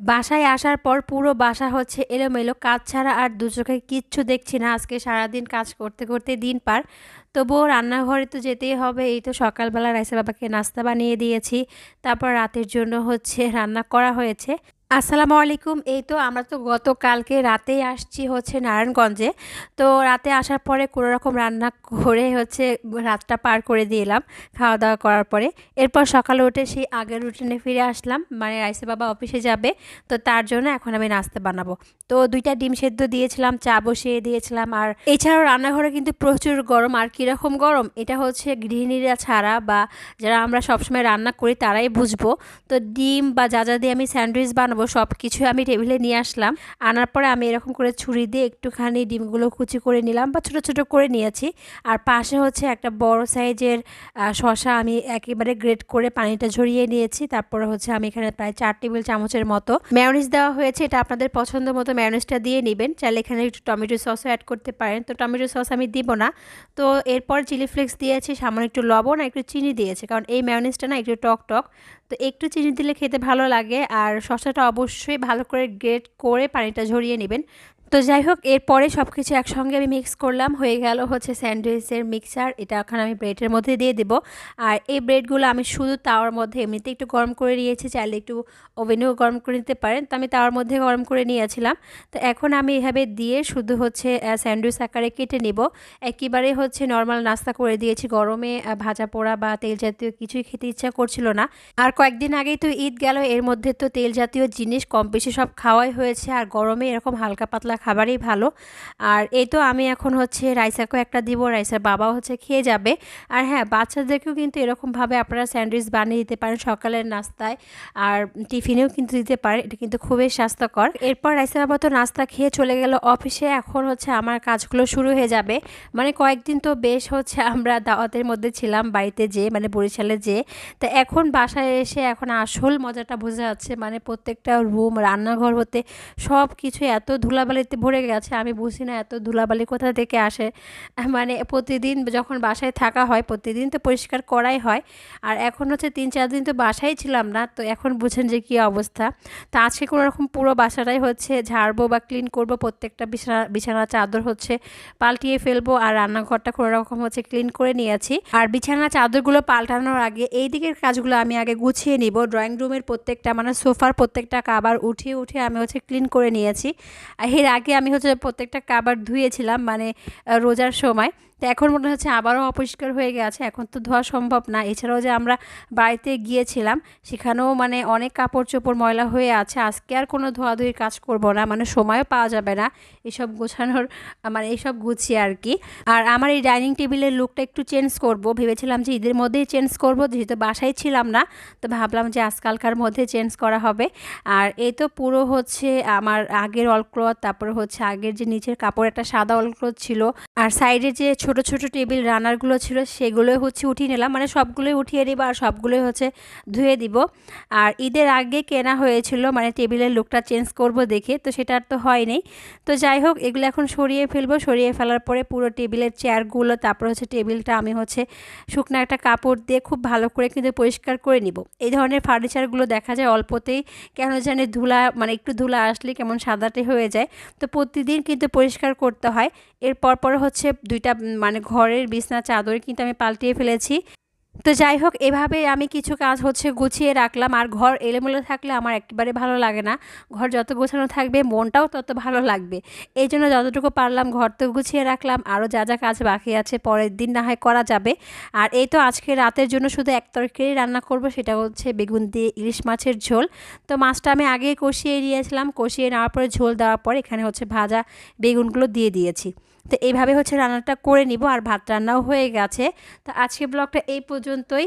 বাসায় আসার পর পুরো বাসা হচ্ছে এলোমেলো, কাজ ছাড়া আর দু চোখে কিচ্ছু দেখছি না। আজকে সারাদিন কাজ করতে করতে দিন পার। তবুও রান্নাঘরে তো যেতেই হবে। এই তো সকালবেলা রাইসা বাবাকে নাস্তা বানিয়ে দিয়েছি। তারপর রাতের জন্য হচ্ছে রান্না করা হয়েছে। আসসালামু আলাইকুম এই তো আমরা তো গতকালকে রাতেই আসছি হচ্ছে নারায়ণগঞ্জে। তো রাতে আসার পরে কোনো রকম রান্না করে হচ্ছে রাতটা পার করে দিলাম খাওয়া দাওয়া করার পরে। এরপর সকালে উঠে সেই আগের রুটিনে ফিরে আসলাম। মানে রাইসে বাবা অফিসে যাবে, তো তার জন্য এখন আমি নাস্তা বানাবো। তো দুইটা ডিম সেদ্ধ দিয়েছিলাম, চা বসিয়ে দিয়েছিলাম। আর এছাড়াও রান্নাঘরে কিন্তু প্রচুর গরম। আর কীরকম গরম? এটা হচ্ছে গৃহিণীরা ছাড়া বা যারা আমরা সবসময় রান্না করি তারাই বুঝব। তো ডিম বা যা যা দিয়ে আমি স্যান্ডউইচ বানাবো বানাবো সব কিছু আমি টেবিলে নিয়ে আসলাম। আনার পরে আমি এরকম করে ছুরি দিয়ে একটুখানি ডিমগুলো কুচি করে নিলাম বা ছোটো ছোটো করে নিয়েছি। আর পাশে হচ্ছে একটা বড় সাইজের শশা আমি একেবারে গ্রেট করে পানিটা ঝরিয়ে নিয়েছি। তারপরে হচ্ছে আমি এখানে প্রায় চার টেবিল চামচের মতো ম্যায়োনিজ দেওয়া হয়েছে। এটা আপনাদের পছন্দ মতো ম্যায়োনিজটা দিয়ে নেবেন। চাইলে এখানে একটু টমেটো সসও অ্যাড করতে পারেন। তো টমেটো সস আমি দিব না। তো এরপর চিলি ফ্লেক্স দিয়েছি, সামান্য একটু লবণ আর একটু চিনি দিয়েছে। কারণ এই ম্যায়োনিজটা না একটু টক টক। তো একটু চিনি দিলে খেতে ভালো লাগে আর শসাটা অবশ্যই ভালো করে গ্রেট করে পানিটা ঝরিয়ে নেবেন। তো যাই হোক এরপরে সব কিছু একসঙ্গে আমি মিক্স করলাম। হয়ে গেল হচ্ছে স্যান্ডউইচের মিক্সার এটা এখন আমি ব্রেডের মধ্যে দিয়ে দেবো। আর এই ব্রেডগুলো আমি শুধু তাওয়ার মধ্যে এমনিতে একটু গরম করে নিয়েছি, চাইলে একটু ওভেনেও গরম করে নিতে পারেন। তো আমি তাওয়ার মধ্যে গরম করে নিয়েছিলাম। তো এখন আমি এভাবে দিয়ে শুধু হচ্ছে স্যান্ডউইচ আকারে কেটে নিব। একেবারে হচ্ছে নর্মাল নাস্তা করে দিয়েছি। গরমে ভাজা পোড়া বা তেল জাতীয় কিছুই খেতে ইচ্ছা করছিল না। আর কয়েকদিন আগেই তো ঈদ গেল। এর মধ্যে তো তেল জাতীয় জিনিস কম বেশি সব খাওয়াই হয়েছে। আর গরমে এরকম হালকা পাতলা খাবারই ভালো। আর এই তো আমি এখন হচ্ছে রাইসাকেও একটা দিব রাইসার বাবাও হচ্ছে খেয়ে যাবে। আর হ্যাঁ বাচ্চাদেরকেও কিন্তু এরকমভাবে আপনারা স্যান্ডউইচ বানিয়ে দিতে পারেন সকালের নাস্তায়। আর টিফিনেও কিন্তু দিতে পারেন, এটা কিন্তু খুবই স্বাস্থ্যকর। এরপর রাইসার বাবা তো নাস্তা খেয়ে চলে গেল অফিসে এখন হচ্ছে আমার কাজগুলো শুরু হয়ে যাবে। মানে কয়েকদিন তো বেশ হচ্ছে আমরা দাওয়াতের মধ্যে ছিলাম, বাড়িতে যে মানে বরিশালে যে। তো এখন বাসায় এসে এখন আসল মজাটা বোঝা যাচ্ছে মানে প্রত্যেকটা রুম রান্নাঘর হতে সব কিছু এত ধুলাবালিতে ভরে গেছে, আমি বুঝি না এত ধুলাবালি কোথা থেকে আসে। মানে প্রতিদিন যখন বাসায় থাকা হয়, প্রতিদিন তো পরিষ্কার করাই হয়। আর এখন হচ্ছে তিন চার দিন তো বাসায় ছিলাম না, তো এখন বুঝেন যে কী অবস্থা। তো আজকে কোনো রকম পুরো বাসাটাই হচ্ছে ঝাড়বো বা ক্লিন করব, প্রত্যেকটা বিছানা বিছানা চাদর হচ্ছে পাল্টিয়ে ফেলব, আর রান্নাঘরটা কোনো রকম হচ্ছে ক্লিন করে নিয়েছি। আর বিছানা চাদরগুলো পাল্টানোর আগে এই দিকের কাজগুলো আমি আগে গুছিয়ে নিব। ড্রয়িং রুমের প্রত্যেকটা মানে সোফার প্রত্যেকটা কাবার উঠিয়ে উঠে আমি হচ্ছে ক্লিন করে নিয়েছি। আর এর আগে আমি হচ্ছে প্রত্যেকটা কাবার ধুয়েছিলাম মানে রোজার সময়। তো এখন মনে হচ্ছে আবারও অপরিষ্কার হয়ে গেছে। এখন তো ধোয়া সম্ভব না। এছাড়াও যে আমরা বাড়িতে গিয়েছিলাম, সেখানেও মানে অনেক কাপড় চোপড় ময়লা হয়ে আছে। আজকে আর কোনো ধোয়াধুয়ির কাজ করব না। মানে সময়ও পাওয়া যাবে না এসব গোছানোর মানে এইসব গুছিয়ে আর কি। আর আমার এই ডাইনিং টেবিলের লুকটা একটু চেঞ্জ করব। ভেবেছিলাম যে ঈদের মধ্যেই চেঞ্জ করব, যেহেতু বাসায় ছিলাম না। তো ভাবলাম যে আজকালকার মধ্যে চেঞ্জ করা হবে। আর এই তো পুরো হচ্ছে আমার আগের অলক্লথ, তারপরে হচ্ছে আগের যে নিচের কাপড়, একটা সাদা অলক্লথ ছিল। আর সাইডে যে ছোট ছোট টেবিল রানারগুলো ছিল, সেগুলোই হচ্ছে উঠিয়ে নিলাম। মানে সবগুলোই উঠিয়ে দিব আর সবগুলোই হচ্ছে ধুয়ে দিব। আর ঈদের আগে কেনা হয়েছিল মানে টেবিলের লুকটা চেঞ্জ করব দেখে, তো সেটা আর তো হয়নি। তো যাই হোক, এগুলো এখন সরিয়ে ফেলব। সরিয়ে ফেলার পরে পুরো টেবিলের চেয়ারগুলো, তারপর হচ্ছে টেবিলটা আমি হচ্ছে শুকনো একটা কাপড় দিয়ে খুব ভালো করে কিন্তু পরিষ্কার করে নিব। এই ধরনের ফার্নিচারগুলো দেখা যায় অল্পতেই কেন জানি ধুলা মানে একটু ধুলা আসলে কেমন সাদাটে হয়ে যায়। তো প্রতিদিন কিন্তু পরিষ্কার করতে হয়। এরপর পর হচ্ছে দুইটা মানে ঘরের বিছনা, চাদর কিন্তু আমি পাল্টিয়ে ফেলেছি। তো যাই হোক এভাবে আমি কিছু কাজ হচ্ছে গুছিয়ে রাখলাম। আর ঘর এলোমেলো থাকলে আমার একেবারে ভালো লাগে না। ঘর যত গোছানো থাকবে, মনটাও তত ভালো লাগবে। এই জন্য যতটুকু পারলাম ঘর তো গুছিয়ে রাখলাম। আরও যা যা কাজ বাকি আছে, পরের দিন না হয় করা যাবে। আর এই তো আজকে রাতের জন্য শুধু এক তরকারি রান্না করব, সেটা হচ্ছে বেগুন দিয়ে ইলিশ মাছের ঝোল। তো মাছটা আমি আগেই কষিয়ে নিয়েছিলাম। কষিয়ে নেওয়ার পরে ঝোল দেওয়ার পর এখানে হচ্ছে ভাজা বেগুনগুলো দিয়ে দিয়েছি। তো এইভাবে হচ্ছে রান্নাটা করে নিব আর ভাত রান্নাও হয়ে গেছে। তো আজকে ব্লগটা এই পর্যন্তই।